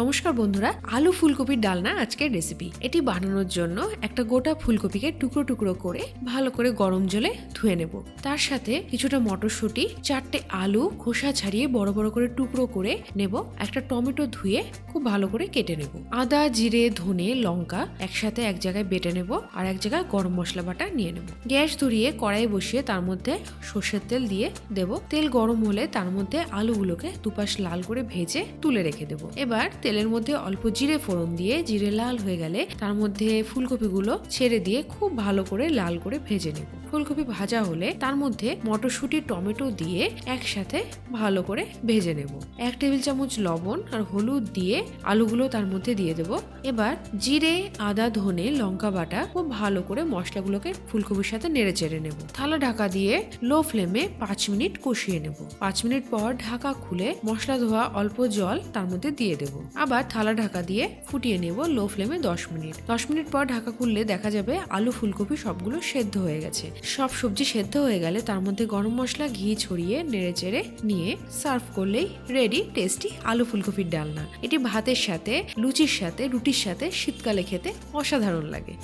নমস্কার বন্ধুরা, আলু ফুলকপির ডালনা আজকের রেসিপি এটি বানানোর জন্য একটা গোটা ফুলকপিকে টুকরো টুকরো করে ভালো করে গরম জলে ধুয়ে নেব। তার সাথে কিছুটা মটরশুঁটি, চারটে আলু, খোসা ছাড়িয়ে বড় বড় করে টুকরো করে নেব। একটা টমেটো ধুয়ে খুব ভালো করে কেটে নেব। আদা, জিরে, ধনে, লঙ্কা একসাথে এক জায়গায় বেটে নেব আর এক জায়গায় গরম মশলা বাটা নিয়ে নেব। গ্যাস ধরিয়ে কড়াই বসিয়ে তার মধ্যে সর্ষের তেল দিয়ে দেব। তেল গরম হলে তার মধ্যে আলুগুলোকে দুপাশ লাল করে ভেজে তুলে রেখে দেব। এবার তেলের মধ্যে অল্প জিরে ফোড়ন দিয়ে জিরে লাল হয়ে গেলে তার মধ্যে ফুলকপিগুলো ছেড়ে দিয়ে খুব ভালো করে লাল করে ভেজে নেব। ফুলকপি ভাজা হলে তার মধ্যে মটরশুঁটি, টমেটো দিয়ে একসাথে ভালো করে ভেজে নেব। এক টেবিল চামচ লবণ আর হলুদ দিয়ে আলুগুলো তার মধ্যে দিয়ে দেব। এবার জিরে, আদা, ধনে, লঙ্কা বাটা খুব ভালো করে মশলাগুলোকে ফুলকপির সাথে নেড়ে চেড়ে নেব। থালা ঢাকা দিয়ে লো ফ্লেমে পাঁচ মিনিট কষিয়ে নেব। পাঁচ মিনিট পর ঢাকা খুলে মশলা ধোয়া অল্প জল তার মধ্যে দিয়ে দেব। আবার থালা ঢাকা দিয়ে ফুটিয়ে নেব লো ফ্লেমে দশ মিনিট। দশ মিনিট পর ঢাকা খুললে দেখা যাবে আলু, ফুলকপি সবগুলো সেদ্ধ হয়ে গেছে। সব সবজি সেদ্ধ হয়ে গেলে তার মধ্যে গরম মশলা, ঘি ছড়িয়ে নেড়ে চেড়ে নিয়ে সার্ভ করলেই রেডি, টেস্টি আলু, ফুলকপির ডালনা। এটি ভাতের সাথে, লুচির সাথে, রুটির সাথে শীতকালে খেতে অসাধারণ লাগে।